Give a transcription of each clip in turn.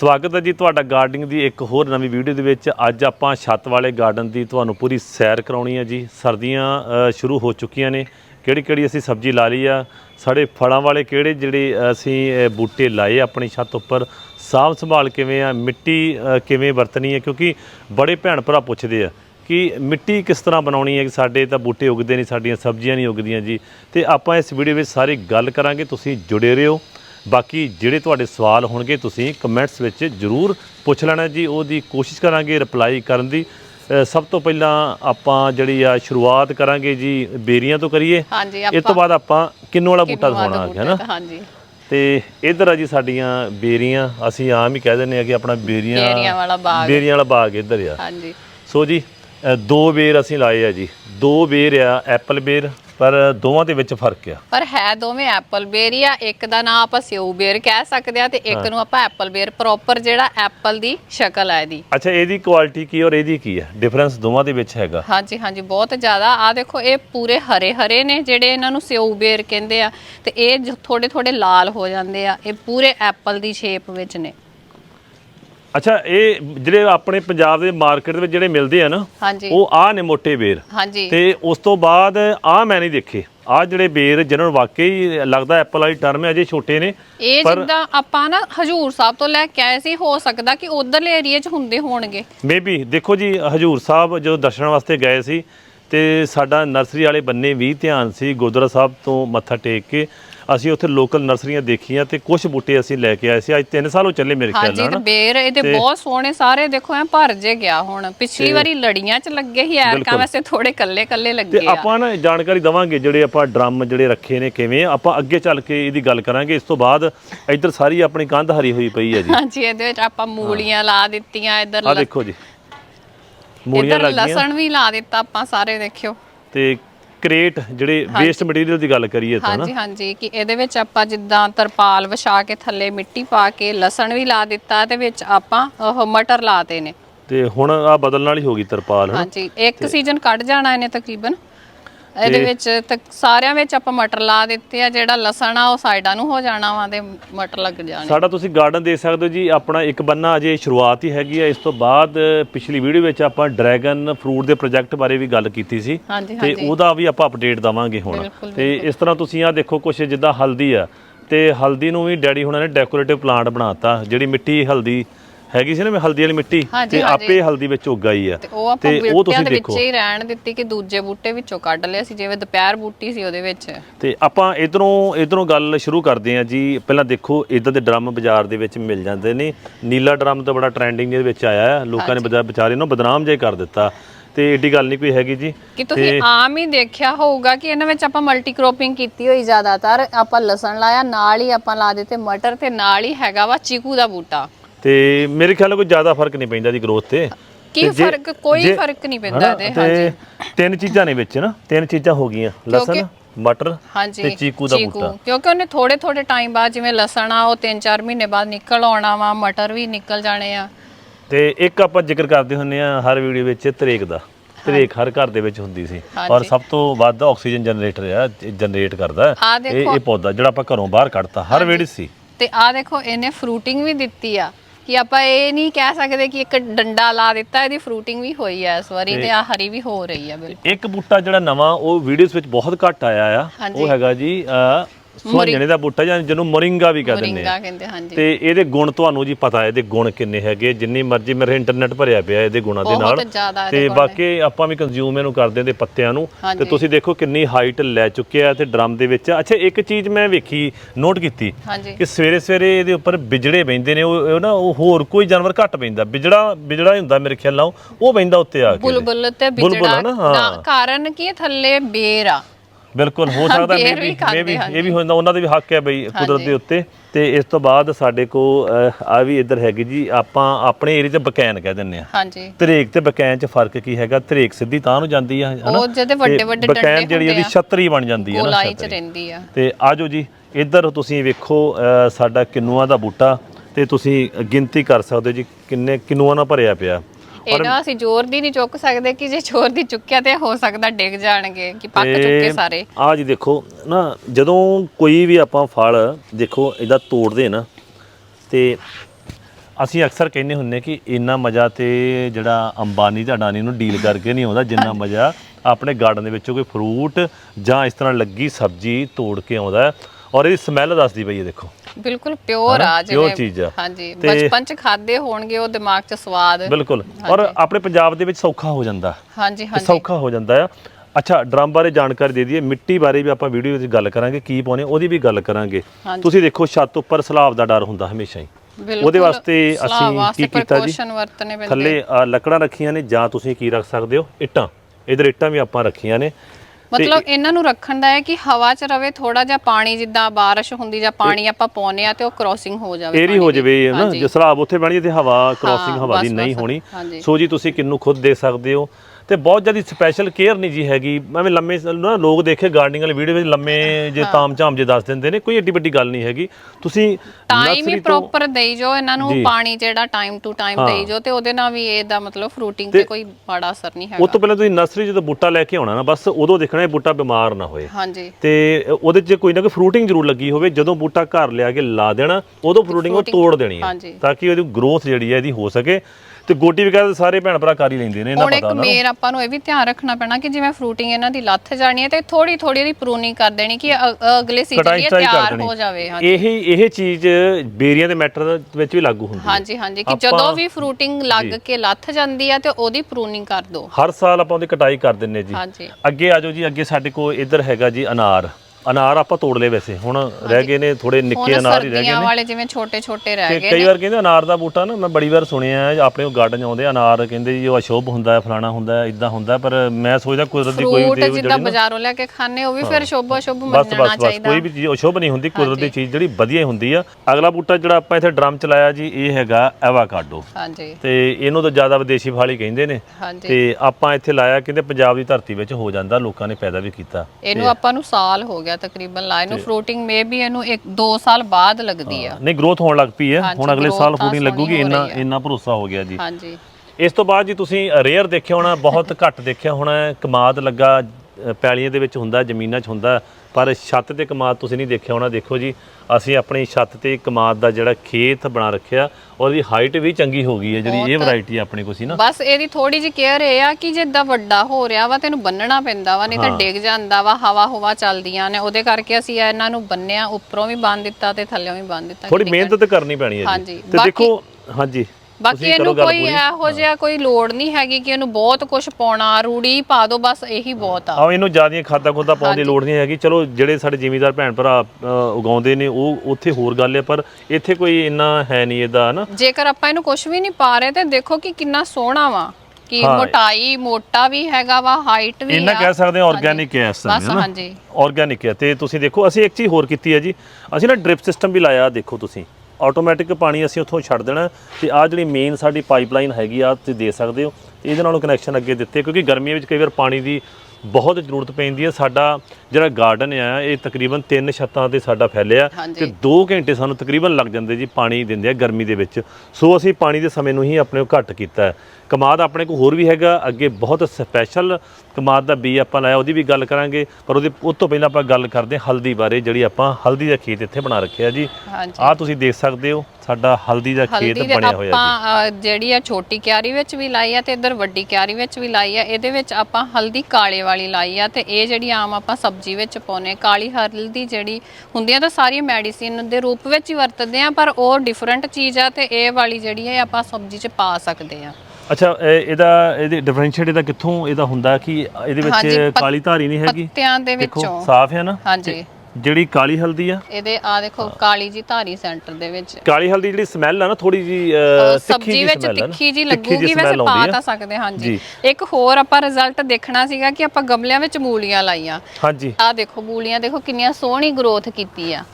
ਸਵਾਗਤ ਹੈ ਜੀ ਤੁਹਾਡਾ ਗਾਰਡਨਿੰਗ ਦੀ ਇੱਕ ਹੋਰ ਨਵੀਂ ਵੀਡੀਓ ਦੇ ਵਿੱਚ। ਅੱਜ ਆਪਾਂ ਛੱਤ ਵਾਲੇ ਗਾਰਡਨ ਦੀ ਤੁਹਾਨੂੰ ਪੂਰੀ ਸੈਰ ਕਰਾਉਣੀ ਹੈ ਜੀ। ਸਰਦੀਆਂ ਸ਼ੁਰੂ ਹੋ ਚੁੱਕੀਆਂ ਨੇ। ਕਿਹੜੀ ਕਿਹੜੀ ਅਸੀਂ ਸਬਜ਼ੀ ਲਾ ਲਈ ਆ? ਸਾਡੇ ਫਲਾਂ ਵਾਲੇ ਕਿਹੜੇ ਜਿਹੜੇ ਅਸੀਂ ਬੂਟੇ ਲਾਏ ਆਪਣੀ ਛੱਤ ਉੱਪਰ? ਸਾਂਭ ਸੰਭਾਲ ਕਿਵੇਂ ਆ? ਮਿੱਟੀ ਕਿਵੇਂ ਵਰਤਣੀ ਹੈ? ਕਿਉਂਕਿ ਬੜੇ ਭੈਣ ਭਰਾ ਪੁੱਛਦੇ ਆ ਕਿ ਮਿੱਟੀ ਕਿਸ ਤਰ੍ਹਾਂ ਬਣਾਉਣੀ ਹੈ? ਕਿ ਸਾਡੇ ਤਾਂ ਬੂਟੇ ਉਗਦੇ ਨਹੀਂ, ਸਾਡੀਆਂ ਸਬਜ਼ੀਆਂ ਨਹੀਂ ਉਗਦੀਆਂ ਜੀ। ਤੇ ਆਪਾਂ ਇਸ ਵੀਡੀਓ ਵਿੱਚ ਸਾਰੀ ਗੱਲ ਕਰਾਂਗੇ। ਤੁਸੀਂ ਜੁੜੇ ਰਹੋ। ਬਾਕੀ ਜਿਹੜੇ ਤੁਹਾਡੇ ਸਵਾਲ ਹੋਣਗੇ ਤੁਸੀਂ ਕਮੈਂਟਸ ਵਿੱਚ ਜਰੂਰ ਪੁੱਛ ਲੈਣਾ ਜੀ ਉਹਦੀ ਕੋਸ਼ਿਸ਼ ਕਰਾਂਗੇ ਰਿਪਲਾਈ ਕਰਨ ਦੀ। ਸਭ ਤੋਂ ਪਹਿਲਾਂ ਆਪਾਂ ਜਿਹੜੀ ਆ ਸ਼ੁਰੂਆਤ ਕਰਾਂਗੇ ਜੀ ਬੇਰੀਆਂ ਤੋਂ ਕਰੀਏ। ਹਾਂਜੀ ਇਸ ਤੋਂ ਬਾਅਦ ਆਪਾਂ ਕਿੰਨੂ ਵਾਲਾ ਬੂਟਾ ਦਿਖਾਉਣਾ ਹੈ ਨਾ ਹਾਂਜੀ। ਤੇ ਇਧਰ ਆ ਜੀ ਸਾਡੀਆਂ ਬੇਰੀਆਂ ਅਸੀਂ ਆਮ ਹੀ ਕਹਿ ਦਿੰਦੇ ਆ ਕਿ ਆਪਣਾ ਬੇਰੀਆਂ ਬੇਰੀਆਂ ਵਾਲਾ ਬਾਗ। ਬੇਰੀਆਂ ਵਾਲਾ ਬਾਗ ਇੱਧਰ ਆ। ਹਾਂਜੀ। ਸੋ ਜੀ ਦੋ ਬੇਰ ਅਸੀਂ ਲਾਏ ਆ ਜੀ। ਦੋ ਬੇਰ ਆ ਐਪਲ ਬੇਰ ਪਰ ਦੋਵਾਂ ਦੇ ਵਿੱਚ ਫ਼ਰਕ ਆ। ਪਰ ਹੈ ਦੋਵੇਂ ਐਪਲ ਬੇਰ ਹੀ ਆ। ਇੱਕ ਦਾ ਨਾਮ ਆਪਾਂ ਸਿਓ ਬੇਰ ਕਹਿ ਸਕਦੇ ਆ ਤੇ ਇੱਕ ਨੂੰ ਆਪਾਂ ਐਪਲ ਬੇਰ ਪ੍ਰੋਪਰ ਜਿਹੜਾ ਐਪਲ ਦੀ ਸ਼ਕਲ ਹੈ ਇਹਦੀ। ਅੱਛਾ ਇਹਦੀ ਕੁਆਲਿਟੀ ਕੀ ਔਰ ਇਹਦੀ ਕੀ ਆ? ਡਿਫਰੈਂਸ ਦੋਵਾਂ ਦੇ ਵਿੱਚ ਹੈਗਾ। ਹਾਂਜੀ ਹਾਂਜੀ ਬਹੁਤ ਜ਼ਿਆਦਾ। ਆ ਦੇਖੋ ਇਹ ਪੂਰੇ ਹਰੇ ਹਰੇ ਨੇ ਜਿਹੜੇ ਇਹਨਾਂ ਨੂੰ ਸਿਓ ਬੇਰ ਕਹਿੰਦੇ ਆ ਤੇ ਇਹ ਥੋੜੇ ਥੋੜੇ ਲਾਲ ਹੋ ਜਾਂਦੇ ਆ। ਇਹ ਪੂਰੇ ਐਪਲ ਦੀ ਸ਼ੇਪ ਵਿੱਚ ਨੇ। ਅੱਛਾ ਇਹ ਜਿਹੜੇ ਆਪਣੇ ਪੰਜਾਬ ਦੇ ਮਾਰਕੀਟ ਦੇ ਵਿੱਚ ਜਿਹੜੇ ਮਿਲਦੇ ਆ ਨਾ ਹਾਂਜੀ। ਉਹ ਆ ਨੇ ਮੋٹے ਬੇਰ। ਹਾਂਜੀ। ਤੇ ਉਸ ਤੋਂ ਬਾਅਦ ਆ ਮੈਂ ਨਹੀਂ ਦੇਖੇ। ਆ ਜਿਹੜੇ ਬੇਰ ਜਿਹਨਾਂ ਨੂੰ ਵਾਕਈ ਲੱਗਦਾ ਐਪਲ ਵਾਲੀ ਟਰਮ ਹੈ ਅਜੇ ਛੋਟੇ ਨੇ। ਇਹ ਜਿੱਦਾਂ ਆਪਾਂ ਨਾ ਹਜੂਰ ਸਾਹਿਬ ਤੋਂ ਲੈ ਕੇ ਆਏ ਸੀ ਹੋ ਸਕਦਾ ਕਿ ਉਧਰਲੇ ਏਰੀਆ 'ਚ ਹੁੰਦੇ ਹੋਣਗੇ। ਮੇਬੀ ਦੇਖੋ ਜੀ ਹਜੂਰ ਸਾਹਿਬ ਜਦੋਂ ਦਰਸ਼ਨ ਵਾਸਤੇ ਗਏ ਸੀ ਤੇ ਸਾਡਾ ਨਰਸਰੀ ਵਾਲੇ ਬੰਨੇ ਵੀ ਧਿਆਨ ਸੀ ਗੁਰਦੁਆਰਾ ਸਾਹਿਬ ਤੋਂ ਮੱਥਾ ਟੇਕ ਕੇ। ਅਸੀਂ ਉੱਥੇ ਲੋਕਲ ਨਰਸਰੀਆਂ ਦੇਖੀਆਂ ਤੇ ਕੁਝ ਬੂਟੇ ਅਸੀਂ ਲੈ ਕੇ ਆਏ ਸੀ। ਅੱਜ 3 ਸਾਲ ਹੋ ਚੱਲੇ ਮੇਰੇ ਖਿਆਲ ਹਾਂਜੀ ਨਾਲ ਤੇ ਨਾ ਬੇਰ ਇਹਦੇ ਬਹੁਤ ਸੋਹਣੇ ਸਾਰੇ ਦੇਖੋ ਐ ਭਰ ਜੇ ਗਿਆ ਹੁਣ। ਪਿਛਲੀ ਵਾਰੀ ਲੜੀਆਂ 'ਚ ਲੱਗੇ ਸੀ ਐਰਕਾਂ ਵੈਸੇ ਥੋੜੇ ਕੱਲੇ ਕੱਲੇ ਤੇ ਲੱਗੇ ਆ। ਆਪਾਂ ਨਾ ਜਾਣਕਾਰੀ ਦਵਾਂਗੇ ਜਿਹੜੇ ਆਪਾਂ ਡਰਮ ਜਿਹੜੇ ਰੱਖੇ ਨੇ ਕਿਵੇਂ। ਆਪਾਂ ਅੱਗੇ ਚੱਲ ਕੇ ਇਹਦੀ ਗੱਲ ਕਰਾਂਗੇ। ਇਸ ਤੋਂ ਬਾਅਦ ਇੱਧਰ ਸਾਰੀ ਆਪਣੀ ਕੰਧ ਹਰੀ ਹੋਈ ਪਈ ਹੈ ਜੀ। ਹਾਂਜੀ ਇਹਦੇ ਵਿੱਚ ਆਪਾਂ ਮੂਲੀਆਂ ਲਾ ਦਿੱਤੀਆਂ ਇੱਧਰ ਆ ਦੇਖੋ ਜੀ। ਮੂਲੀਆਂ ਇੱਧਰ ਲੱਗੀਆਂ ਲਸਣ ਵੀ ਲਾ ਦਿੱਤਾ ਆਪਾਂ ਸਾਰੇ ਦੇਖਿਓ। ਤੇ ਕ੍ਰੇਟ ਜਿਹੜੇ ਵੇਸਟ ਮਟੀਰੀਅਲ ਦੀ ਗੱਲ ਕਰੀਏ ਤਾਂ ਨਾ। ਹਾਂਜੀ ਹਾਂਜੀ ਕਿ ਇਹਦੇ ਵਿੱਚ ਆਪਾਂ ਜਿੱਦਾਂ ਤਰਪਾਲ ਵਿਛਾ ਕੇ ਥੱਲੇ ਮਿੱਟੀ ਪਾ ਕੇ ਲਸਣ ਵੀ ਲਾ ਦਿੱਤਾ ਤੇ ਵਿੱਚ ਆਪਾਂ ਉਹ ਮਟਰ ਲਾਤੇ ਨੇ ਤੇ ਹੁਣ ਆ ਬਦਲਣ ਵਾਲੀ ਹੋ ਗਈ ਤਰਪਾਲ ਹਨਾ? ਹਾਂਜੀ ਇੱਕ ਸੀਜ਼ਨ ਕੱਢ ਜਾਣਾ ਇਹਨੇ ਤਕਰੀਬਨ। ਇਹਦੇ ਵਿੱਚ ਤੱਕ ਸਾਰਿਆਂ ਵਿੱਚ ਆਪਾਂ ਮਟਰ ਲਾ ਦਿੱਤੇ ਆ ਜਿਹੜਾ ਲਸਣ ਆ ਉਹ ਸਾਈਡਾਂ ਨੂੰ ਹੋ ਜਾਣਾ ਵਾ ਤੇ ਮਟਰ ਲੱਗ ਜਾਣੇ। ਸਾਡਾ ਤੁਸੀਂ ਗਾਰਡਨ ਦੇਖ ਸਕਦੇ ਹੋ ਜੀ ਆਪਣਾ ਇੱਕ ਬੰਨਾ ਅਜੇ ਸ਼ੁਰੂਆਤ ਹੀ ਹੈਗੀ ਹੈ ਇਸ ਤੋਂ ਬਾਅਦ ਪਿਛਲੀ ਵੀਡੀਓ ਵਿੱਚ ਆਪਾਂ ਡਰੈਗਨ ਫਰੂਟ ਦੇ ਪ੍ਰੋਜੈਕਟ ਬਾਰੇ ਵੀ ਗੱਲ ਕੀਤੀ ਸੀ ਤੇ ਉਹਦਾ ਵੀ ਆਪਾਂ ਅਪਡੇਟ ਦਵਾਂਗੇ ਹੁਣ। ਤੇ ਇਸ ਤਰ੍ਹਾਂ ਤੁਸੀਂ ਆ ਦੇਖੋ ਕੁਛ ਜਿੱਦਾਂ ਹਲਦੀ ਆ ਤੇ ਹਲਦੀ ਨੂੰ ਵੀ ਡੈਡੀ ਹੁਣਾਂ ਨੇ ਡੈਕੋਰੇਟਿਵ ਪਲਾਂਟ ਬਣਾਤਾ ਜਿਹੜੀ ਮਿੱਟੀ ਹਲਦੀ ਹੈਗੀ ਸੀ ਨਾ ਮੈਂ ਹਲਦੀ ਵਾਲੀ ਮਿੱਟੀ ਹਾਂਜੀ, ਤੇ ਹਾਂਜੀ। ਆਪੇ ਹਲਦੀ ਵਿੱਚ ਉੱਗ ਆਈ ਆ। ਤੇ ਉਹ ਆਪਾਂ ਬੂਟਿਆਂ ਦੇ ਵਿੱਚ ਹੀ ਰਹਿਣ ਦਿੱਤੀ ਕਿ ਦੂਜੇ ਬੂਟੇ ਵਿੱਚੋਂ ਕੱਢ ਲਿਆ ਸੀ ਜਿਵੇਂ ਦੁਪਹਿਰ ਬੂਟੀ ਸੀ ਉਹਦੇ ਵਿੱਚ। ਤੇ ਆਪਾਂ ਇਧਰੋਂ ਇਧਰੋਂ ਗੱਲ ਸ਼ੁਰੂ ਕਰਦੇ ਹਾਂ ਜੀ। ਪਹਿਲਾਂ ਦੇਖੋ ਇਦਾਂ ਦੇ ਡਰਮ ਬਾਜ਼ਾਰ ਦੇ ਵਿੱਚ ਮਿਲ ਜਾਂਦੇ ਨੇ। ਨੀਲਾ ਡਰਮ ਤਾਂ ਬੜਾ ਟ੍ਰੈਂਡਿੰਗ ਦੇ ਵਿੱਚ ਆਇਆ ਹੈ। ਲੋਕਾਂ ਨੇ ਬਜਾ- ਵਿਚਾਰੇ ਨੂੰ ਬਦਨਾਮ ਹੀ ਕਰ ਦਿੱਤਾ। ਤੇ ਏਡੀ ਗੱਲ ਨਹੀਂ ਕੋਈ ਹੈਗੀ ਜੀ। ਕਿ ਤੁਸੀਂ ਆਮ ਹੀ ਦੇਖਿਆ ਹੋਊਗਾ ਕਿ ਇਹਨਾਂ ਵਿੱਚ ਆਪਾਂ ਮਲਟੀ ਕ੍ਰੋਪਿੰਗ ਕੀਤੀ ਹੋਈ ਜ਼ਿਆਦਾਤਰ। ਆਪਾਂ ਲਸਣ ਲਾਇਆ ਨਾਲ ਹੀ ਆਪਾਂ ਲਾ ਦਿੱਤੇ। ਮਟਰ ਤੇ ਨਾਲ ਹੀ ਹੈਗਾ ਵਾ ਚੀਕੂ ਦਾ ਬੂਟਾ। ਤੇ ਮੇਰੇ ਖਿਆਲ ਨਾਲ ਕੋਈ ਜ਼ਿਆਦਾ ਫ਼ਰਕ ਨਹੀਂ ਪੈਂਦਾ ਦੀ ਗਰੋਥ ਤੇ। ਕੀ ਤੇ ਜੇ- ਫ਼ਰਕ? ਕੋਈ ਜੇ- ਫ਼ਰਕ ਨਹੀਂ ਪੈਂਦਾ ਹਨਾ? ਇਹਦੇ ਹਾਂਜੀ। ਤੇ ਤਿੰਨ ਚੀਜ਼ਾਂ ਨੇ ਵਿੱਚ ਨਾ ਤਿੰਨ ਚੀਜ਼ਾਂ ਹੋ ਗਈਆਂ। ਲਸਣ ਮਟਰ ਹਾਂਜੀ ਤੇ ਚੀਕੂ ਦਾ ਬੂਟਾ। ਕਿਉਂਕਿ ਉਹਨੇ ਥੋੜੇ ਥੋੜੇ ਟਾਈਮ ਬਾਅਦ ਜਿਵੇਂ ਲਸਣ ਆ ਉਹ 3-4 ਮਹੀਨੇ ਬਾਅਦ ਨਿਕਲ ਆਉਣਾ ਵਾ ਮਟਰ ਵੀ ਨਿਕਲ ਜਾਣੇ ਆ। ਤੇ ਇੱਕ ਆਪਾਂ ਜ਼ਿਕਰ ਕਰਦੇ ਹੁੰਨੇ ਆ ਹਰ ਵੀਡੀਓ ਵਿੱਚ ਤਰੇਕ ਦਾ। ਤਰੇਕ ਹਰ ਘਰ ਦੇ ਵਿੱਚ ਹੁੰਦੀ ਸੀ। ਹਾਂਜੀ। ਔਰ ਸਭ ਤੋਂ ਵੱਧ ਆਕਸੀਜਨ ਜਨਰੇਟਰ ਆ ਜਨਰੇਟ ਕਰਦਾ। ਆਹ ਇਹ ਦੇਖੋ। ਇਹ ਪੌਦਾ ਜਿਹੜਾ ਆਪਾਂ ਘਰੋਂ ਬਾਹਰ ਕੱਢਤਾ ਹਰ ਵੇੜੀ ਸੀ। ਤੇ ਆ ਦੇਖੋ ਇਹਨੇ ਫਰੂਟਿੰਗ ਵੀ ਦਿੱਤੀ ਆ। ਕਿ ਆਪਾਂ ਇਹ ਨਹੀਂ ਕਹਿ ਸਕਦੇ ਕਿ ਇੱਕ ਡੰਡਾ ਲਾ ਦਿੱਤਾ ਇਹਦੀ ਫਰੂਟਿੰਗ ਵੀ ਹੋਈ ਆ ਇਸ ਵਾਰੀ ਤੇ ਆ ਹਰੀ ਵੀ ਹੋ ਰਹੀ ਆ ਬਿਲਕੁਲ ਇੱਕ ਬੂਟਾ ਜਿਹੜਾ ਨਵਾਂ ਉਹ ਵੀਡੀਓਜ਼ ਵਿੱਚ ਬਹੁਤ ਘੱਟ ਆਇਆ ਆ ਹਾਂਜੀ। ਉਹ ਹੈਗਾ ਜੀ ਅ, ਸੁਹਾਂਜਣੇ ਦਾ ਬੂਟਾ ਜਾਂ ਜਿਹਨੂੰ ਮੋਰਿੰਗਾ ਵੀ ਕਹਿੰਦੇ ਨੇ ਮੋਰਿੰਗਾ ਕਹਿੰਦੇ ਹਾਂਜੀ। ਤੇ ਇਹਦੇ ਗੁਣ ਤੁਹਾਨੂੰ ਜੀ ਪਤਾ ਇਹਦੇ ਗੁਣ ਕਿੰਨੇ ਹੈਗੇ ਜਿੰਨੀ ਮਰਜ਼ੀ ਮੇਰੇ ਇੰਟਰਨੈਟ ਭਰਿਆ ਪਿਆ ਇਹਦੇ ਗੁਣਾਂ ਦੇ ਨਾਲ। ਤੇ ਬਾਕੀ ਆਪਾਂ ਵੀ ਕੰਜ਼ਿਊਮ ਇਹਨੂੰ ਕਰਦੇ ਦੇ ਪੱਤਿਆਂ ਨੂੰ। ਤੇ। ਤੁਸੀਂ ਦੇਖੋ ਕਿੰਨੀ ਹਾਈਟ ਲੈ ਚੁੱਕਿਆ ਤੇ ਡਰਮ ਦੇ ਵਿੱਚ ਅੱਛਾ ਇੱਕ ਚੀਜ਼ ਮੈਂ ਵੇਖੀ ਨੋਟ ਕੀਤੀ ਕਿ ਸਵੇਰੇ ਸਵੇਰੇ ਇਹਦੇ ਉੱਪਰ ਬਿਜੜੇ ਬੈਂਦੇ ਨੇ ਉਹ ਨਾ ਉਹ ਹੋਰ ਕੋਈ ਜਾਨਵਰ ਘੱਟ ਪੈਂਦਾ ਬਿਜੜਾ ਬਿਜੜਾ ਹੀ ਹੁੰਦਾ ਮੇਰੇ ਖਿਆਲ ਨਾਲ ਉਹ ਬੈਂਦਾ ਉੱਤੇ ਆ ਕੇ। ਬੁਲਬੁਲ ਤੇ ਬਿਜੜਾ ਹੈ। ਹਾਂ। ਕਾਰਨ ਕੀ ਥੱਲੇ ਬੇਰ ਆ। ਬਿਲਕੁਲ ਹੋ ਸਕਦਾ ਮੇ ਵੀ ਖਾਂਦੇ, ਵੀ ਹਾਂਜੀ। ਇਹ ਵੀ ਹੁੰਦਾ ਉਹਨਾਂ ਦੇ ਵੀ ਹੱਕ ਹੈ ਬਈ ਕੁਦਰਤ ਦੇ ਉੱਤੇ। ਤੇ ਇਸ ਤੋਂ ਬਾਅਦ ਸਾਡੇ ਕੋ ਆ ਵੀ ਇੱਧਰ ਹੈਗੀ ਜੀ ਆਪਾਂ ਆਪਣੇ ਏਰੀਆ 'ਚ ਬਕੈਨ ਕਹਿ ਦਿੰਦੇ ਆ ਹਾਂਜੀ। ਧਰੇਕ ਤੇ ਬਕੈਨ 'ਚ ਫ਼ਰਕ ਕੀ ਹੈਗਾ? ਧਰੇਕ ਸਿੱਧੀ ਤਾਂ ਨੂੰ ਜਾਂਦੀ ਆ ਹਨਾ? ਉਹ ਜਿਹਦੇ ਵੱਡੇ ਵੱਡੇ ਬਕੈਨ ਜਿਹੜੀ ਹੁੰਦੇ ਉਹਦੀ ਛਤਰੀ ਬਣ ਜਾਂਦੀ ਹੈ ਨਾ ਗੋਲਾਈ ਚ। ਰਹਿੰਦੀ ਆ। ਤੇ ਆਜੋ ਜੀ ਇੱਧਰ ਤੁਸੀਂ ਵੇਖੋ ਸਾਡਾ ਕਿੰਨੂਆਂ ਦਾ ਬੂਟਾ ਤੇ ਤੁਸੀਂ ਗਿਣਤੀ ਕਰ ਸਕਦੇ ਹੋ ਜੀ ਕਿੰਨੇ ਕਿੰਨੂਆਂ ਨਾਲ ਭਰਿਆ ਪਿਆ। ਇਹਨਾਂ ਅਸੀਂ ਜ਼ੋਰ ਦੀ ਨਹੀਂ ਚੁੱਕ ਸਕਦੇ ਕਿ ਜੇ ਜ਼ੋਰ ਦੀ ਚੁੱਕਿਆ ਤੇ ਹੋ ਸਕਦਾ ਡਿੱਗ ਜਾਣਗੇ ਕਿ ਪੱਕ ਚੁੱਕੇ ਸਾਰੇ ਆ ਜੀ ਦੇਖੋ ਨਾ ਜਦੋਂ ਕੋਈ ਵੀ ਆਪਾਂ ਫਲ ਦੇਖੋ ਇਹਦਾ ਤੋੜਦੇ ਨਾ ਤੇ ਅਸੀਂ ਅਕਸਰ ਕਹਿੰਦੇ ਹੁੰਨੇ ਕਿ ਇੰਨਾ ਮਜ਼ਾ ਤੇ ਜਿਹੜਾ ਅੰਬਾਨੀ ਤੇ ਅਡਾਨੀ ਨੂੰ ਡੀਲ ਕਰਕੇ ਨਹੀਂ ਆਉਂਦਾ ਜਿੰਨਾ ਮਜ਼ਾ ਆਪਣੇ ਗਾਰਡਨ ਦੇ ਵਿੱਚੋਂ ਕੋਈ ਫਰੂਟ ਜਾਂ ਇਸ ਤਰ੍ਹਾਂ ਲੱਗੀ ਸਬਜ਼ੀ ਤੋੜ ਕੇ ਆਉਂਦਾ। ਔਰ ਇਹਦੀ ਸਮੈਲ ਦੱਸਦੀ ਪਈ ਹੈ ਦੇਖੋ। ਬਿਲਕੁਲ ਪਿਓਰ? ਆ pure ਚੀਜ਼ ਆ। ਹਾਂਜੀ ਬਚਪਨ ਚ ਖਾਦੇ ਹੋਣਗੇ ਉਹ ਦਿਮਾਗ ਚ ਸਵਾਦ। ਬਿਲਕੁਲ। ਔਰ ਆਪਣੇ ਪੰਜਾਬ ਦੇ ਵਿੱਚ ਸੌਖਾ ਹੋ ਜਾਂਦਾ। ਹਾਂਜੀ ਹਾਂਜੀ। ਸੌਖਾ ਹੋ ਜਾਂਦਾ ਆ। ਅੱਛਾ ਡਰਮ ਬਾਰੇ ਜਾਣਕਾਰੀ ਦੇ ਦਈਏ। ਮਿੱਟੀ ਬਾਰੇ ਵੀ ਆਪਾਂ ਵੀਡੀਓ ਵਿੱਚ ਗੱਲ ਕਰਾਂਗੇ ਕੀ ਪਾਉਣੇ ਉਹਦੀ ਵੀ ਗੱਲ ਕਰਾਂਗੇ। ਤੁਸੀਂ ਦੇਖੋ ਛੱਤ ਉੱਪਰ ਸਲਾਬ ਦਾ ਡਰ ਹੁੰਦਾ ਹਮੇਸ਼ਾ ਹੀ। ਉਹਦੇ ਵਾਸਤੇ ਅਸੀਂ ਕੀ ਕੀਤਾ ਜੀ? ਥੱਲੇ ਲੱਕੜਾਂ ਰੱਖੀਆਂ ਨੇ ਜਾਂ ਤੁਸੀਂ ਕੀ ਰੱਖ ਸਕਦੇ ਹੋ? ਇੱਟਾਂ। ਇਧਰ ਇੱਟਾਂ ਵੀ ਆਪਾਂ ਰੱਖੀਆਂ ਨੇ। ਮਤਲਬ ਇਹਨਾਂ ਨੂੰ ਰੱਖਣ ਦਾ ਹੈ ਕਿ ਹਵਾ 'ਚ ਰਵੇ ਥੋੜਾ ਜਿਹਾ ਪਾਣੀ ਜਿੱਦਾਂ ਬਾਰਿਸ਼ ਹੁੰਦੀ ਜਾਂ ਪਾਣੀ ਆਪਾਂ ਪਾਉਨੇ ਆ ਤੇ ਉਹ ਕ੍ਰੋਸਿੰਗ ਹੋ ਜਾਵੇ ਏਰੀ ਹੋ ਦੀ। ਜਾਵੇ ਨਾ ਹਾਂਜੀ। ਜੇ ਉੱਥੇ ਬਣੀ ਤੇ ਹਵਾ ਕ੍ਰਾਸਿੰਗ ਹਾਂ, ਹਵਾ ਦੀ ਨਹੀਂ ਹੋਣੀ। ਸੋ ਜੀ ਤੁਸੀਂ ਕਿੰਨੂੰ ਖੁਦ ਦੇਖ ਸਕਦੇ ਹੋ ਤੇ ਬਹੁਤ ਜ਼ਿਆਦਾ ਸਪੈਸ਼ਲ ਕੇਅਰ ਨਹੀਂ ਜੀ ਹੈਗੀ। ਐਵੇਂ ਲੰਮੇ ਨਾ ਲੋਕ ਦੇਖੇ ਗਾਰਡਨਿੰਗ ਵਾਲੀ ਵੀਡੀਓ ਵਿੱਚ ਲੰਮੇ ਜੇ ਤਾਮ ਝਾਮ ਜੇ ਦੱਸ ਦਿੰਦੇ ਨੇ ਕੋਈ ਏਡੀ ਵੱਡੀ ਗੱਲ ਨਹੀਂ ਹੈਗੀ। ਤੁਸੀਂ ਟਾਈਮ ਹੀ ਪ੍ਰੋਪਰ ਦੇਈ ਜੋ ਇਹਨਾਂ। ਨੂੰ ਪਾਣੀ ਜਿਹੜਾ ਟਾਈਮ ਟੂ ਟਾਈਮ। ਦੇਈ ਜੋ ਤੇ ਉਹਦੇ ਨਾਲ ਵੀ ਇਹਦਾ ਮਤਲਬ ਫਰੂਟਿੰਗ ਤੇ ਕੋਈ ਬੜਾ ਅਸਰ ਨਹੀਂ ਉਹ ਹੈਗਾ। ਤੋਂ ਪਹਿਲਾਂ ਤੁਸੀਂ ਨਰਸਰੀ ਜਦੋਂ ਬੂਟਾ ਲੈ ਕੇ ਆਉਣਾ ਨਾ ਬਸ ਉਦੋਂ ਦੇਖਣਾ ਇਹ ਬੂਟਾ ਬਿਮਾਰ ਨਾ ਹੋਏ। ਹਾਂਜੀ। ਤੇ ਉਹਦੇ 'ਚ ਕੋਈ ਨਾ ਕੋਈ ਫਰੂਟਿੰਗ ਜ਼ਰੂਰ ਲੱਗੀ ਹੋਵੇ ਜਦੋਂ ਬੂਟਾ ਘਰ ਲਿਆ ਕੇ ਲਾ ਦੇਣਾ ਉਦੋਂ ਫਰੂਟਿੰਗ ਉਹ ਤੋੜ ਦੇਣੀ ਹੈ। ਤਾਂ ਕਿ ਉਹਦੀ ਗਰੋਥ ਜਿਹੜੀ ਹੈ ਇਹਦੀ ਹੋ ਸਕੇ। ਤੇ ਗੋਟੀ ਵਗੈਰਾ ਤਾਂ ਸਾਰੇ ਭੈਣ ਭਰਾ ਕਰ ਹੀ ਲੈਂਦੇ ਨੇ ਇਹਨਾਂ ਹੁਣ ਇੱਕ ਪਤਾ ਨਾ। ਮੇਰ ਆਪਾਂ ਨੂੰ ਇਹ ਵੀ ਧਿਆਨ ਰੱਖਣਾ ਪੈਣਾ ਕਿ ਜਿਵੇਂ ਫਰੂਟਿੰਗ ਇਹਨਾਂ ਦੀ ਲੱਥ ਜਾਣੀ ਹੈ ਤੇ ਥੋੜੀ ਥੋੜੀ ਇਹਦੀ ਪ੍ਰੂਨਿੰਗ ਕਰ ਦੇਣੀ ਕਿ ਅ- ਅਗਲੇ ਸੀਜ਼ਨ ਕਟਾਈ ਲਈ ਇਹ ਕਰ ਤਿਆਰ ਦੇਣੀ। ਹੋ ਜਾਵੇ ਹਾਂਜੀ। ਇਹ ਇਹ ਚੀਜ਼ ਬੇਰੀਆਂ ਦੇ ਮੈਟਰ ਵਿੱਚ ਵੀ ਲਾਗੂ ਹੁੰਦੀ ਹੈ। ਹਾਂਜੀ ਹਾਂਜੀ ਕਿ ਆਪਾਂ- ਜਦੋਂ ਵੀ ਫਰੂਟਿੰਗ ਲੱਗ ਕੇ ਲੱਥ ਜਾਂਦੀ ਹੈ ਤੇ ਉਹਦੀ ਪ੍ਰੂਨਿੰਗ ਕਰ ਦਿਓ। ਹਰ ਸਾਲ ਆਪਾਂ ਉਹਦੀ ਕਟਾਈ ਕਰ ਦਿੰਨੇ ਜੀ। ਹਾਂਜੀ। ਅੱਗੇ ਆਜੋ ਜੀ ਅੱਗੇ ਸਾਡੇ ਕੋਲ ਇੱਧਰ ਹੈਗਾ ਜੀ ਅਨਾਰ। ਅਨਾਰ ਆਪਾਂ ਤੋੜ ਲਏ ਵੈਸੇ ਹੁਣ ਰਹਿ ਗਏ ਨੇ ਥੋੜੇ ਨਿੱਕੇ ਅਨਾਰ ਹੀ ਰਹਿ ਗਏ ਨੇ। ਵਾਲੇ ਜਿਵੇਂ ਛੋਟੇ ਛੋਟੇ ਰਹਿ ਗਏ ਕਈ ਵਾਰ ਕਹਿੰਦੇ ਅਨਾਰ ਦਾ ਬੂਟਾ ਨਾ ਮੈਂ ਬੜੀ ਵਾਰ ਸੁਣਿਆ ਹੈ, ਆਪਣੇ ਉਹ ਗਾਰਡਨ ਆਉਂਦੇ ਅਨਾਰ ਕਹਿੰਦੇ ਜੀ ਉਹ ਅਸ਼ੁਭ ਹੁੰਦਾ ਹੈ ਫਲਾਣਾ ਹੁੰਦਾ ਹੈ ਇਦਾਂ ਹੁੰਦਾ ਪਰ ਮੈਂ ਸੋਚਦਾ ਕੁਦਰਤ ਦੀ ਕੋਈ ਦੇਵ ਜਿੱਦਾਂ ਜਿਹੜੀ ਨਾ ਬਾਜ਼ਾਰੋਂ ਲੈ ਕੇ ਖਾਣੇ ਉਹ ਵੀ ਫਿਰ ਸ਼ੁਭ ਬਸ ਮੰਨਣਾ ਬਸ ਬਸ ਚਾਹੀਦਾ। ਕੋਈ ਵੀ ਚੀਜ਼ ਅਸ਼ੁਭ ਨਹੀਂ ਹੁੰਦੀ ਕੁਦਰਤ ਦੀ ਚੀਜ਼ ਜਿਹੜੀ ਵਧੀਆ ਹੁੰਦੀ ਆ। ਅਗਲਾ ਬੂਟਾ ਜਿਹੜਾ ਆਪਾਂ ਇੱਥੇ ਡਰਮ ਚ ਲਾਇਆ ਜੀ ਇਹ ਹੈਗਾ ਐਵਾਕਾਡੋ ਹਾਂਜੀ। ਤੇ ਇਹਨੂੰ ਤਾਂ ਜ਼ਿਆਦਾ ਵਿਦੇਸ਼ੀ ਫਲ ਹੀ ਕਹਿੰਦੇ ਨੇ। ਤੇ ਆਪਾਂ ਇੱਥੇ ਲਾਇਆ ਕਹਿੰਦੇ ਪੰਜਾਬ ਦੀ ਧਰਤੀ ਵਿੱਚ ਹੋ ਜਾਂਦਾ ਲੋਕਾਂ ਨੇ ਪੈਦਾ ਵੀ ਕੀਤਾ। ਇਹਨੂੰ ਆਪਾਂ ਨੂੰ ਸਾਲ ਹੋ ਗਿਆ ਤਕਰੀਬਨ ਲਾਏ ਨੂੰ ਫਰੂਟਿੰਗ ਮੇ ਵੀ ਇਹਨੂੰ 1 2 ਸਾਲ ਬਾਅਦ ਲੱਗਦੀ ਆ। ਨਹੀਂ ਗਰੋਥ ਹੋਣ ਲੱਗ ਪਈ ਹੈ। ਹੁਣ ਅਗਲੇ ਸਾਲ ਸੋਹਣੀ ਲੱਗੂਗੀ ਇੰਨਾ। ਇੰਨਾ ਭਰੋਸਾ ਹੋ ਗਿਆ ਜੀ। ਹਾਂਜੀ। ਇਸ ਤੋਂ ਬਾਅਦ ਜੀ ਤੁਸੀਂ ਰੇਅਰ ਦੇਖਿਆ ਹੋਣਾ ਬਹੁਤ ਘੱਟ ਦੇਖਿਆ ਹੋਣਾ ਕਮਾਦ ਲੱਗਾ ਪੈਲੀਆਂ ਦੇ ਵਿੱਚ ਹੁੰਦਾ ਜ਼ਮੀਨਾਂ 'ਚ ਹੁੰਦਾ ਪਰ ਛੱਤ ਤੇ ਕਮਾਦ ਤੁਸੀਂ ਨਹੀਂ ਦੇਖਿਆ ਹੋਣਾ ਦੇਖੋ ਜੀ ਅਸੀਂ ਆਪਣੀ ਛੱਤ ਤੇ ਕਮਾਦ ਦਾ ਜਿਹੜਾ ਖੇਤ ਬਣਾ ਰੱਖਿਆ ਉਹਦੀ ਹਾਈਟ ਵੀ ਚੰਗੀ ਹੋ ਗਈ ਹੈ ਜਿਹੜੀ ਇਹ ਵੈਰਾਈਟੀ ਆਪਣੇ ਕੋਲ ਸੀ ਨਾ। ਬਸ ਇਹਦੀ ਥੋੜੀ ਜਿਹੀ ਕੇਅਰ ਇਹ ਆ ਕਿ ਜਿੱਦਾਂ ਵੱਡਾ ਹੋ ਰਿਹਾ ਵਾ ਤੈਨੂੰ ਬੰਨਣਾ ਪੈਂਦਾ ਵਾ ਨਹੀਂ ਤਾਂ ਡਿੱਗ ਜਾਂਦਾ ਵਾ ਹਵਾ ਹਵਾ ਚੱਲਦੀਆਂ ਨੇ ਉਹਦੇ ਕਰਕੇ ਅਸੀਂ ਇਹਨਾਂ ਨੂੰ ਬੰਨਿਆ ਉੱਪਰੋਂ ਵੀ ਬੰਨ ਦਿੱਤਾ ਤੇ ਥੱਲੇੋਂ ਵੀ ਬੰਨ ਦਿੱਤਾ ਥੋੜੀ ਮਿਹਨਤ ਕਰਨੀ ਪੈਣੀ ਹੈ ਜੀ। ਤੇ ਦੇਖੋ ਹਾਂਜੀ। ਬਾਕੀ ਇਹਨੂੰ ਕੋਈ। ਇਹੋ ਜਿਹਾ ਕੋਈ ਲੋੜ ਨਹੀਂ ਹੈਗੀ ਕਿ ਇਹਨੂੰ ਬਹੁਤ ਕੁਝ ਪਾਉਣਾ ਰੂੜੀ ਪਾ ਦਿਓ ਬਸ ਇਹੀ ਬਹੁਤ ਆ। ਆਹ ਇਹਨੂੰ ਜਿਆਦੀਆਂ ਖਾਦਾਂ ਖੁੱਦਾ ਪਾਉਣ ਦੀ ਲੋੜ ਨਹੀਂ ਹੈਗੀ। ਚਲੋ ਜਿਹੜੇ ਸਾਡੇ ਜ਼ਿਮੀਦਾਰ ਭੈਣ ਭਰਾ ਉਗਾਉਂਦੇ ਨੇ ਉਹ ਉੱਥੇ ਹੋਰ ਗੱਲ ਹੈ ਪਰ ਇੱਥੇ ਕੋਈ ਇੰਨਾ ਹੈ ਨਹੀਂ ਇਹਦਾ ਨਾ ਜੇਕਰ ਆਪਾਂ ਇਹਨੂੰ ਕੁਝ ਵੀ ਨਹੀਂ ਪਾ ਰਹੇ ਤੇ ਦੇਖੋ ਕਿ ਕਿੰਨਾ ਸੋਹਣਾ ਵਾ। ਕਿ। ਮੋਟਾਈ ਮੋਟਾ ਵੀ ਹੈਗਾ ਵਾ ਹਾਈਟ ਵੀ ਇਹਨਾਂ ਆ। ਕਹਿ ਸਕਦੇ ਹਾਂ ਆਰਗੈਨਿਕ ਹੈ ਇਸ ਨਾ ਹਾਂਜੀ। ਆਰਗੈਨਿਕ ਹੈ। ਤੇ ਤੁਸੀਂ ਦੇਖੋ ਅਸੀਂ ਇੱਕ ਚੀਜ਼ ਹੋਰ ਕੀਤੀ ਹੈ ਜੀ। ਅਸੀਂ ਨਾ ਡ੍ਰਿਪ ਸਿਸਟਮ ਵੀ ਲਾਇਆ ਦੇਖੋ ਤੁਸੀਂ। ਆਟੋਮੈਟਿਕ ਪਾਣੀ ਅਸੀਂ ਉੱਥੋਂ ਛੱਡ ਦੇਣਾ ਤੇ ਆ ਜਿਹੜੀ ਮੇਨ ਸਾਡੀ ਪਾਈਪਲਾਈਨ ਹੈਗੀ ਆ, ਤੁਸੀਂ ਦੇ ਸਕਦੇ ਹੋ। ਇਹਦੇ ਨਾਲੋਂ ਕਨੈਕਸ਼ਨ ਅੱਗੇ ਦਿੱਤੇ, ਕਿਉਂਕਿ ਗਰਮੀਆਂ ਵਿੱਚ ਕਈ ਵਾਰ ਪਾਣੀ ਦੀ ਬਹੁਤ ਜ਼ਰੂਰਤ ਪੈਂਦੀ ਹੈ। ਸਾਡਾ ਜਿਹੜਾ ਗਾਰਡਨ ਆ ਇਹ ਤਕਰੀਬਨ ਤਿੰਨ ਛੱਤਾਂ ਤੇ ਸਾਡਾ ਫੈਲਿਆ। ਤੇ 2 ਘੰਟੇ ਸਾਨੂੰ ਤਕਰੀਬਨ ਲੱਗ ਜਾਂਦੇ ਜੀ ਪਾਣੀ ਦਿੰਦੇ ਆ ਗਰਮੀ ਦੇ ਵਿੱਚ। ਸੋ ਅਸੀਂ ਪਾਣੀ ਦੇ ਸਮੇਂ ਨੂੰ ਹੀ ਆਪਣੇ ਕੋਲ ਘੱਟ ਕੀਤਾ ਹੈ। ਕਮਾਦ ਆਪਣੇ ਕੋਲ ਹੋਰ ਵੀ ਹੈਗਾ। ਅੱਗੇ ਬਹੁਤ ਸਪੈਸ਼ਲ ਕਮਾਦ ਦਾ ਬੀ ਆਪਾਂ ਲਾਇਆ ਉਹਦੀ ਵੀ ਗੱਲ ਕਰਾਂਗੇ। ਪਰ ਉਹਦੇ ਉਸ ਤੋਂ ਪਹਿਲਾਂ ਆਪਾਂ ਗੱਲ ਕਰਦੇ ਹਾਂ ਹਲਦੀ ਬਾਰੇ ਜਿਹੜੀ ਆਪਾਂ ਹਲਦੀ ਦਾ ਖੇਤ ਇੱਥੇ ਬਣਾ ਰੱਖਿਆ ਜੀ। ਆਹ ਤੁਸੀਂ ਦੇਖ ਸਕਦੇ ਹੋ। ਸਾਡਾ ਹਲਦੀ ਦਾ ਖੇਤ ਹਲਦੀ ਦੇ ਬਣਿਆ ਹੋਇਆ ਜੀ। ਆਪਾਂ ਅ, ਜਿਹੜੀ ਆ ਛੋਟੀ ਕਿਆਰੀ ਵਿੱਚ ਵੀ ਲਾਈ ਆ ਤੇ ਇੱਧਰ ਵੱਡੀ ਕਿਆਰੀ ਵਿੱਚ ਵੀ ਲਾਈ ਆ ਇਹਦੇ ਵਿੱਚ ਆਪਾਂ ਹਲਦੀ ਕਾਲੇ ਵਾਲੀ ਲਾਈ ਆ ਤੇ ਇਹ ਜਿਹੜੀ ਆਮ ਆਪਾਂ ਸਬਜ਼ੀ ਵਿੱਚ ਪਾਉਨੇ ਕਾਲੀ ਹਲਦੀ ਜਿਹੜੀ ਹੁੰਦੀਆਂ ਤਾਂ ਸਾਰੀ ਮੈਡੀਸਿਨ ਦੇ ਰੂਪ ਵਿੱਚ ਹੀ ਵਰਤਦੇ ਆ ਪਰ ਉਹ ਡਿਫਰੈਂਟ ਚੀਜ਼ ਆ ਤੇ ਇਹ ਵਾਲੀ ਜਿਹੜੀ ਹੈ ਆਪਾਂ ਸਬਜ਼ੀ 'ਚ ਪਾ ਸਕਦੇ ਆ। ਅੱਛਾ ਇਹ- ਇਹਦਾ ਇਹਦੇ ਡਿਫਰੈਂਸ਼ੀਏਟ ਇਹਦਾ ਕਿੱਥੋਂ ਇਹਦਾ ਹੁੰਦਾ ਕਿ ਇਹਦੇ ਹਾਂਜੀ, ਵਿੱਚ ਪੱਤ- ਕਾਲੀ ਧਾਰੀ ਨਹੀਂ ਹੈਗੀ? ਪੱਤਿਆਂ ਦੇ ਦੇਖੋ ਵਿੱਚੋਂ। ਸਾਫ਼ ਹੈ ਨਾ? ਹਾਂਜੀ। ਜਿਹੜੀ ਕਾਲੀ ਹਲਦੀ ਆ? ਇਹਦੇ ਆ ਦੇਖੋ ਕਾਲੀ ਜੀ ਧਾਰੀ ਸੈਂਟਰ ਦੇ ਵਿੱਚ। ਕਾਲੀ ਹਲਦੀ ਜਿਹੜੀ ਸਮੈਲ ਆ ਨਾ ਥੋੜੀ ਜੀ ਸਬਜ਼ੀ ਜੀ ਵਿੱਚ ਸਮੈਲ ਆ ਨਾ। ਤਿੱਖੀ ਜੀ ਲੱਗੂਗੀ ਵੈਸੇ ਪਾ। ਤਾਂ ਸਕਦੇ ਹਾਂ, ਜੀ। ਇੱਕ ਹੋਰ ਆਪਾਂ ਰਿਜ਼ਲਟ ਦੇਖਣਾ ਸੀਗਾ ਕਿ ਆਪਾਂ ਗਮਲਿਆਂ ਵਿੱਚ ਮੂਲੀਆਂ ਲਾਈਆਂ। ਹਾਂਜੀ। ਆ ਦੇਖੋ ਮੂਲੀਆਂ ਦੇਖੋ ਕਿੰਨੀਆਂ ਸੋਹਣੀ ਗਰੋਥ ਕੀਤੀ ਆ।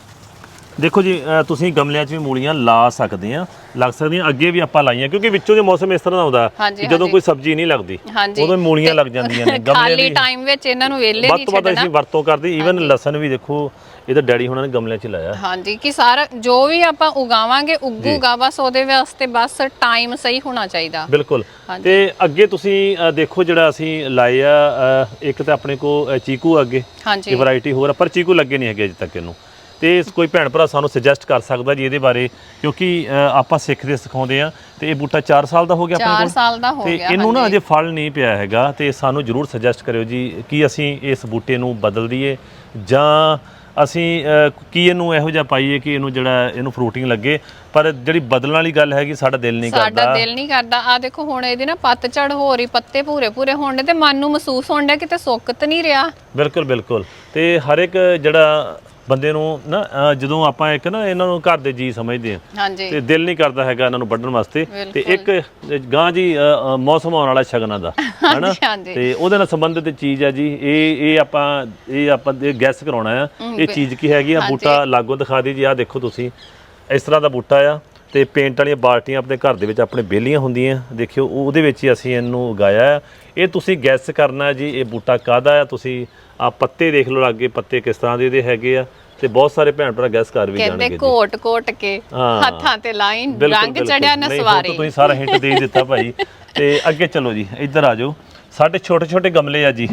ਦੇਖੋ ਜੀ ਅ, ਤੁਸੀਂ ਗਮਲਿਆਂ 'ਚ ਵੀ ਮੂਲੀਆਂ ਲਾ ਸਕਦੇ ਆ। ਲੱਗ ਸਕਦੀਆਂ ਅੱਗੇ ਵੀ ਆਪਾਂ ਲਾਈਆਂ ਕਿਉਂਕਿ ਵਿੱਚੋਂ ਦੇ ਮੌਸਮ ਇਸ ਤਰ੍ਹਾਂ ਦਾ ਹਾਂਜੀ, ਕਿ ਜਦੋਂ ਹਾਂਜੀ। ਕੋਈ ਸਬਜ਼ੀ ਨਹੀਂ ਲੱਗਦੀ ਹਾਂਜੀ। ਉਦੋਂ ਮੂਲੀਆਂ ਲੱਗ ਜਾਂਦੀਆਂ ਨੇ ਗਮਲੇ ਖਾਲੀ ਦੀ ਟਾਈਮ ਵਿੱਚ ਇਹਨਾਂ ਨੂੰ ਵੇਲੇ ਵੱਧ ਨਹੀਂ ਤੋਂ ਵੱਧ ਛੱਡਣਾ। ਅਸੀਂ ਵਰਤੋਂ ਕਰਦੇ ਈਵਨ ਲਸਣ ਵੀ ਦੇਖੋ ਇਹਦਾ ਡੈਡੀ ਹੁਣਾਂ ਨੇ ਗਮਲਿਆਂ 'ਚ ਲਾਇਆ। ਹਾਂਜੀ ਕਿ ਸਾਰਾ ਜੋ ਵੀ ਆਪਾਂ ਉਗਾਵਾਂਗੇ ਉੱਗੂਗਾ ਬਸ ਉਹਦੇ ਵਾਸਤੇ ਬਸ ਟਾਈਮ ਸਹੀ ਹੋਣਾ ਚਾਹੀਦਾ। ਬਿਲਕੁਲ। ਹਾਂਜੀ। ਤੇ ਅੱਗੇ ਤੁਸੀਂ ਅ, ਦੇਖੋ ਜਿਹੜਾ ਅਸੀਂ ਲਾਏ ਆ ਅ, ਇੱਕ ਤਾਂ ਆਪਣੇ ਕੋ ਅ, ਚੀਕੂ ਆ ਅੱਗੇ ਹਾਂਜੀ। ਇਹ ਵੈਰਾਈਟੀ ਹੋਰ ਆ ਪਰ ਚੀਕੂ ਲੱਗੇ ਨਹੀਂ ਹੈਗੇ ਅਜੇ ਤੱਕ ਇਹਨੂੰ। ਤੇ ਇਸ ਕੋਈ ਭੈਣ ਭਰਾ ਸਾਨੂੰ ਸੁਜੈਸਟ ਕਰ ਸਕਦਾ ਜੀ ਇਹਦੇ ਬਾਰੇ ਕਿਉਂਕਿ ਅ, ਆਪਾਂ ਸਿੱਖਦੇ ਸਿਖਾਉਂਦੇ ਆ ਤੇ ਇਹ ਬੂਟਾ 4 ਸਾਲ ਦਾ ਹੋ ਗਿਆ ਆਪਣੇ 4 ਕੋਲ? ਸਾਲ ਦਾ ਹੋ ਤੇ ਗਿਆ ਇਹਨੂੰ ਨਾ। ਅਜੇ ਫਲ ਨਹੀਂ ਪਿਆ ਹੈਗਾ ਤੇ ਸਾਨੂੰ ਜਰੂਰ ਸੁਜੈਸਟ ਕਰਿਓ ਜੀ ਕਿ ਅਸੀਂ ਇਸ ਬੂਟੇ ਨੂੰ ਬਦਲ ਦਈਏ ਜਾਂ ਅਸੀਂ ਅ, ਕੀ ਇਹਨੂੰ ਇਹੋ ਜਿਹਾ ਪਾਈਏ ਕਿ ਇਹਨੂੰ ਜਿਹੜਾ ਇਹਨੂੰ ਫਰੂਟਿੰਗ ਲੱਗੇ। ਪਰ ਜਿਹੜੀ ਬਦਲਣ ਵਾਲੀ ਗੱਲ ਹੈਗੀ ਸਾਡਾ ਦਿਲ ਨਹੀਂ ਸਾਡਾ ਕਰਦਾ। ਦਿਲ ਨਹੀਂ ਕਰਦਾ। ਆ ਦੇਖੋ ਹੁਣ ਇਹਦੇ ਨਾ ਪੱਤਝੜ ਹੋ ਰਹੀ ਪੱਤੇ ਪੂਰੇ ਪੂਰੇ ਹੋਣ ਡੇ ਤੇ ਮਨ ਨੂੰ ਮਹਿਸੂਸ ਹੋਣ ਡਿਆ ਕਿਤੇ ਸੁੱਕ ਤਾਂ ਨਹੀਂ ਰਿਹਾ। ਬਿਲਕੁਲ ਬਿਲਕੁਲ। ਤੇ ਹਰ ਇੱਕ ਜਿਹੜਾ ਬੰਦੇ ਨੂੰ ਨਾ ਜਦੋਂ ਆਪਾਂ ਇੱਕ ਨਾ ਇਹਨਾਂ ਨੂੰ ਘਰ ਦੇ ਜੀ ਸਮਝਦੇ ਆ ਹਾਂਜੀ ਤੇ ਦਿਲ ਨਹੀਂ ਕਰਦਾ ਹੈਗਾ ਇਹਨਾਂ ਨੂੰ ਵੱਢਣ ਵਾਸਤੇ ਤੇ। ਇੱਕ ਗਾਂ ਜੀ ਅ, ਅ, ਮੌਸਮ ਆਉਣ ਵਾਲਾ ਸ਼ਗਨਾਂ ਦਾ ਹਨਾ ਹਾਂਜੀ। ਤੇ ਉਹਦੇ ਨਾਲ ਸੰਬੰਧਿਤ ਚੀਜ਼ ਹੈ ਜੀ ਇਹ ਇਹ ਆਪਾਂ ਇਹ ਆਪਾਂ ਗੈਸ ਕਰਾਉਣਾ ਆ ਇਹ ਚੀਜ਼ ਕੀ ਹੈਗੀ ਆ ਬੂਟਾ ਲਾਗੋ ਦਿਖਾ ਦੀ ਜੀ ਆ ਦੇਖੋ ਤੁਸੀਂ ਇਸ ਤਰ੍ਹਾਂ ਦਾ ਬੂਟਾ ਆ ਤੇ ਪੇਂਟ ਵਾਲੀਆਂ ਬਾਲਟੀਆਂ ਆਪਣੇ ਘਰ ਦੇ ਵਿੱਚ ਆਪਣੇ ਬੇਲੀਆਂ ਹੁੰਦੀਆਂ। ਦੇਖਿਓ ਉਹ- ਉਹਦੇ ਵਿੱਚ ਹੀ ਅਸੀਂ ਇਹਨੂੰ ਉਗਾਇਆ ਇਹ ਤੁਸੀਂ ਗੈਸ ਕਰਨਾ ਜੀ ਇਹ ਬੂਟਾ ਕਾਹਦਾ ਆ ਤੁਸੀਂ ਆ ਪੱਤੇ ਦੇਖ ਲਓ ਅੱਗੇ ਪੱਤੇ ਕਿਸ ਤਰ੍ਹਾਂ ਦੇ ਇਹਦੇ ਹੈਗੇ ਆ। ਤੇ ਬਹੁਤ ਸਾਰੇ ਭੈਣ ਭਰਾ ਗੈਸ ਕਰ ਵੀ ਕਹਿੰਦੇ ਜਾਣਗੇ ਜੀ। ਕੋਟ ਕੋਟ ਕੇ। ਹੱਥਾਂ ਤੇ ਲਾਈਨ ਰੰਗ। ਚੜਿਆ ਨਾ ਸਵਾਰੀ ਤੁਸੀਂ ਸਾਰਾ ਹਿੰਟ ਦੇ ਦਿੱਤਾ ਭਾਈ। ਤੇ ਅੱਗੇ ਚਲੋ ਜੀ ਇੱਧਰ ਆ ਜਾਓ। ਸਾਡੇ ਛੋਟੇ ਛੋਟੇ ਗਮਲੇ ਆ ਜੀ।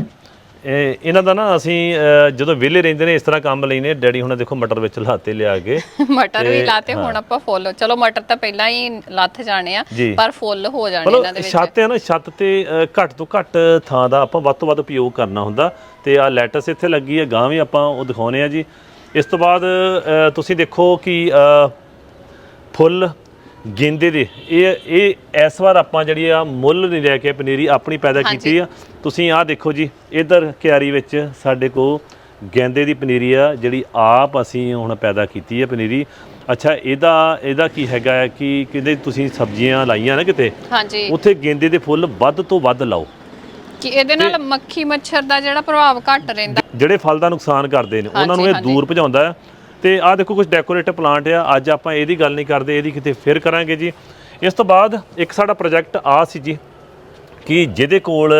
ਇਹ ਇਹਨਾਂ ਦਾ ਨਾ ਅਸੀਂ ਅਹ, ਜਦੋਂ ਵਿਹਲੇ ਰਹਿੰਦੇ ਨੇ ਇਸ ਤਰ੍ਹਾਂ ਕੰਮ ਲੈਨੇ ਡੈਡੀ ਹੁਣ ਦੇਖੋ ਮਟਰ ਵਿੱਚ ਲਾਤੇ ਲਿਆ ਕੇ। ਮਟਰ ਵੀ ਲਾਤੇ ਹੁਣ ਆਪਾਂ ਫੁੱਲ। ਚਲੋ ਮਟਰ ਤਾਂ ਪਹਿਲਾਂ ਹੀ ਲੱਥ ਜਾਣੇ ਆ ਜੀ। ਪਰ ਫੁੱਲ ਹੋ ਜਾਣੇ ਇਹਨਾਂ ਮਤਲਬ ਦੇ ਵਿੱਚ। ਛੱਤ ਹੈ ਨਾ ਛੱਤ ਤੇ ਅਹ, ਘੱਟ ਤੋਂ ਘੱਟ ਥਾਂ ਦਾ ਆਪਾਂ ਵੱਧ ਤੋਂ ਵੱਧ ਉਪਯੋਗ ਕਰਨਾ ਹੁੰਦਾ। ਤੇ ਆ ਲੈਟਸ ਇੱਥੇ ਲੱਗੀ ਹੈ ਗਾਂ ਵੀ ਆਪਾਂ ਉਹ ਦਿਖਾਉਨੇ ਆ ਜੀ। ਇਸ ਤੋਂ ਬਾਅਦ ਅਹ, ਤੁਸੀਂ ਦੇਖੋ ਕਿ ਅਹ, ਫੁੱਲ ਗੇਂਦੇ ਦੇ। ਇਹ ਇਹ ਇਸ ਵਾਰ ਆਪਾਂ ਜਿਹੜੀ ਆ ਮੁੱਲ ਨਹੀਂ ਲੈ ਕੇ ਪਨੀਰੀ ਆਪਣੀ ਪੈਦਾ ਕੀਤੀ ਆ। ਤੁਸੀਂ ਆਹ ਦੇਖੋ ਜੀ ਇਧਰ ਕਿਆਰੀ ਵਿੱਚ ਸਾਡੇ ਕੋ ਗੇਂਦੇ ਦੀ ਪਨੀਰੀ ਆ ਜਿਹੜੀ ਆਪ ਅਸੀਂ ਹੁਣ ਪੈਦਾ ਕੀਤੀ ਹੈ ਪਨੀਰੀ। ਅੱਛਾ ਇਹਦਾ ਇਹਦਾ ਕੀ ਹੈਗਾ ਹੈ ਕਿ ਕਿਤੇ ਤੁਸੀਂ ਸਬਜ਼ੀਆਂ ਲਾਈਆਂ ਨਾ ਕਿਤੇ ਹਾਂਜੀ। ਉੱਥੇ ਗੇਂਦੇ ਦੇ ਫੁੱਲ ਵੱਧ ਤੋਂ ਵੱਧ ਲਾਓ। ਕਿ ਇਹਦੇ ਨਾਲ ਮੱਖੀ ਮੱਛਰ ਦਾ ਜਿਹੜਾ ਪ੍ਰਭਾਵ ਘੱਟ ਰਹਿੰਦਾ। ਜਿਹੜੇ ਫਲ ਦਾ ਨੁਕਸਾਨ ਕਰਦੇ ਨੇ ਉਹਨਾਂ ਨੂੰ ਇਹ। ਦੂਰ ਭਜਾਉਂਦਾ ਹੈ ਤੇ ਆਹ ਦੇਖੋ ਕੁਝ ਡੈਕੋਰੇਟਿਵ ਪਲਾਂਟ ਆ, ਅੱਜ ਆਪਾਂ ਇਹਦੀ ਗੱਲ ਨਹੀਂ ਕਰਦੇ, ਇਹਦੀ ਕਿਤੇ ਫਿਰ ਕਰਾਂਗੇ ਜੀ। ਇਸ ਤੋਂ ਬਾਅਦ ਇੱਕ ਸਾਡਾ ਪ੍ਰੋਜੈਕਟ ਆ ਸੀ ਜੀ, ਕਿ ਜਿਹਦੇ ਕੋਲ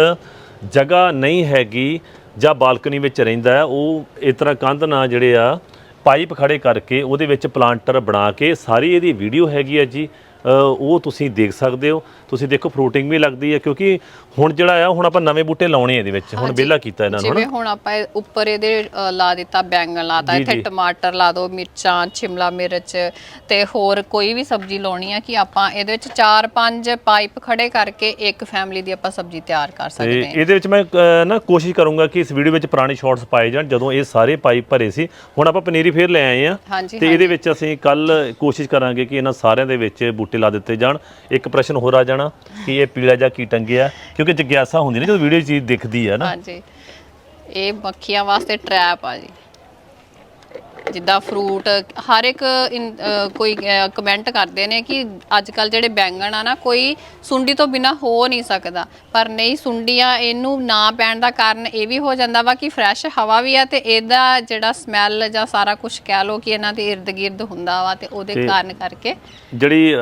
ਜਗ੍ਹਾ ਨਹੀਂ ਹੈਗੀ ਜਾਂ ਬਾਲਕਨੀ ਵਿੱਚ ਰਹਿੰਦਾ ਉਹ ਇਸ ਤਰ੍ਹਾਂ ਕੰਧ ਨਾਲ ਜਿਹੜੇ ਆ, ਪਾਈਪ ਖੜੇ ਕਰਕੇ ਉਹਦੇ ਵਿੱਚ ਪਲਾਂਟਰ ਬਣਾ ਕੇ ਸਾਰੀ ਇਹਦੀ ਵੀਡੀਓ ਹੈਗੀ ਆ ਜੀ। ਉਹ ਤੁਸੀਂ ਦੇਖ ਸਕਦੇ ਹੋ। ਤੁਸੀਂ ਦੇਖੋ ਫਰੂਟਿੰਗ ਵੀ ਲੱਗਦੀ ਹੈ ਕਿਉਂਕਿ ਹੁਣ ਜਿਹੜਾ ਆ ਹੁਣ ਆਪਾਂ ਨਵੇਂ ਬੂਟੇ ਲਾਉਣੇ ਇਹਦੇ ਵਿੱਚ। ਹੁਣ ਵਿਹਲਾ ਕੀਤਾ ਇਹਨਾਂ ਨੂੰ ਜਿਵੇਂ ਹੁਣ ਆਪਾਂ ਇਹ ਉੱਪਰ ਇਹਦੇ ਅ, ਲਾ ਦਿੱਤਾ ਬੈਂਗਣ ਲਾਤਾ ਜੀ, ਇੱਥੇ ਜੀ। ਟਮਾਟਰ ਲਾ ਦਿਓ ਮਿਰਚਾਂ ਸ਼ਿਮਲਾ ਮਿਰਚ ਤੇ ਹੋਰ ਕੋਈ ਵੀ ਸਬਜ਼ੀ ਲਾਉਣੀ ਆ ਕਿ ਆਪਾਂ ਇਹਦੇ ਵਿੱਚ 4-5 ਪਾਈਪ ਖੜੇ ਕਰਕੇ ਇੱਕ ਫੈਮਿਲੀ ਦੀ ਆਪਾਂ ਸਬਜ਼ੀ ਤਿਆਰ ਕਰ ਤੇ ਸਕਦੇ ਹਾਂ। ਇਹਦੇ ਵਿੱਚ ਮੈਂ ਨਾ ਕੋਸ਼ਿਸ਼ ਕਰੂੰਗਾ ਕਿ ਇਸ ਵੀਡੀਓ ਵਿੱਚ ਪੁਰਾਣੇ ਸ਼ਾਰਟਸ ਪਾਏ ਜਾਣ ਜਦੋਂ ਇਹ ਸਾਰੇ ਪਾਈਪ ਭਰੇ ਸੀ। ਹੁਣ ਆਪਾਂ ਪਨੀਰੀ ਫੇਰ ਲੈ ਆਏ ਆ। ਹਾਂਜੀ ਤੇ ਇਹਦੇ ਵਿੱਚ ਅਸੀਂ ਕੱਲ ਕੋਸ਼ਿਸ਼ ਕਰਾਂਗੇ ਕਿ ਇਹਨਾਂ ਸਾਰਿਆਂ ਦੇ ਵਿੱਚ ਬੂਟੇ ਲਾ ਦਿੱਤੇ ਜਾਣ। ਇੱਕ ਪ੍ਰਸ਼ਨ ਹੋਰ ਆ ਜਾਣਾ ਕਿ ਇਹ ਪੀਲਾ ਜਾਂ ਕੀ ਟੰਗਿਆ ਕਿਉਂਕਿ ਜਿਗਿਆਸਾ ਹੁੰਦੀ ਨਾ, ਜਦੋਂ ਵੀਡੀਓ ਚੀਜ਼ ਦਿਖਦੀ ਆ ਨਾ। ਹਾਂਜੀ। ਇਹ ਮੱਖੀਆਂ ਵਾਸਤੇ ਟ੍ਰੈਪ ਆ ਜੀ। ਜਿੱਦਾਂ ਫਰੂਟ ਹਰ ਇੱਕ ਕੋਈ ਕਮੈਂਟ ਕਰਦੇ ਨੇ ਕਿ ਅੱਜ ਕੱਲ ਜਿਹੜੇ ਬੈਂਗਣ ਆ ਨਾ ਕੋਈ ਸੁੰਡੀ ਤੋਂ ਬਿਨਾ ਹੋ ਨਹੀਂ ਸਕਦਾ। ਪਰ ਨਹੀਂ ਸੁੰਡੀਆਂ ਇਹਨੂੰ ਨਾ ਪੈਣ ਦਾ ਕਾਰਨ ਇਹ ਵੀ ਹੋ ਜਾਂਦਾ ਵਾ ਕਿ ਫਰੈਸ਼ ਹਵਾ ਵੀ ਆ ਤੇ ਇਹਦਾ ਜਿਹੜਾ ਸਮੈਲ ਜਾਂ ਸਾਰਾ ਕੁਝ ਕਹਿ ਲੋ ਕਿ ਇਹਨਾਂ ਦੇ ird ਗਿਰਦ ਹੁੰਦਾ ਵਾ ਤੇ ਉਹਦੇ ਕਾਰਨ ਕਰਕੇ ਜਿਹੜੀ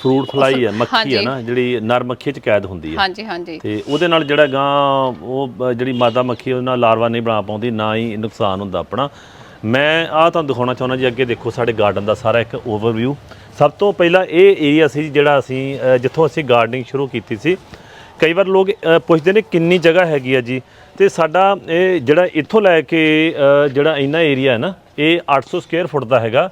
ਫਰੂਟ ਫਲਾਈ ਆ ਮੱਖੀ ਹਾਂਜੀ। ਨਾ ਜਿਹੜੀ ਨਰ ਮੱਖੀ ਚ ਕੈਦ ਹੁੰਦੀ ਆ। ਹਾਂਜੀ ਹਾਂਜੀ। ਤੇ ਉਹਦੇ ਨਾਲ ਜਿਹੜਾ ਗਾਂ ਉਹ ਜਿਹੜੀ ਮਾਦਾ ਮੱਖੀ ਉਹਦੇ ਨਾਲ ਲਾਰਵਾ ਨਹੀਂ ਬਣਾ ਪਾਉਂਦੀ ਨਾ ਹੀ ਨੁਕਸਾਨ ਹੁੰਦਾ ਆਪਣਾ। ਮੈਂ ਆਹ ਤੁਹਾਨੂੰ ਦਿਖਾਉਣਾ ਚਾਹੁੰਦਾ ਜੀ, ਅੱਗੇ ਦੇਖੋ ਸਾਡੇ ਗਾਰਡਨ ਦਾ ਸਾਰਾ ਇੱਕ ਓਵਰਵਿਊ ਸਭ ਤੋਂ ਪਹਿਲਾਂ ਇਹ ਏਰੀਆ ਸੀ ਜਿਹੜਾ ਅਸੀਂ ਜਿੱਥੋਂ ਅਸੀਂ ਗਾਰਡਨਿੰਗ ਸ਼ੁਰੂ ਕੀਤੀ ਸੀ। ਕਈ ਵਾਰ ਲੋਕ ਪੁੱਛਦੇ ਨੇ ਕਿੰਨੀ ਜਗ੍ਹਾ ਹੈਗੀ ਆ ਜੀ। ਤੇ ਸਾਡਾ ਇਹ ਜਿਹੜਾ ਇੱਥੋਂ ਲੈ ਕੇ ਜਿਹੜਾ ਇੰਨਾ ਏਰੀਆ ਹੈ ਨਾ, ਇਹ 800 ਸਕੁਅਰ ਫੁੱਟ ਦਾ ਹੈਗਾ।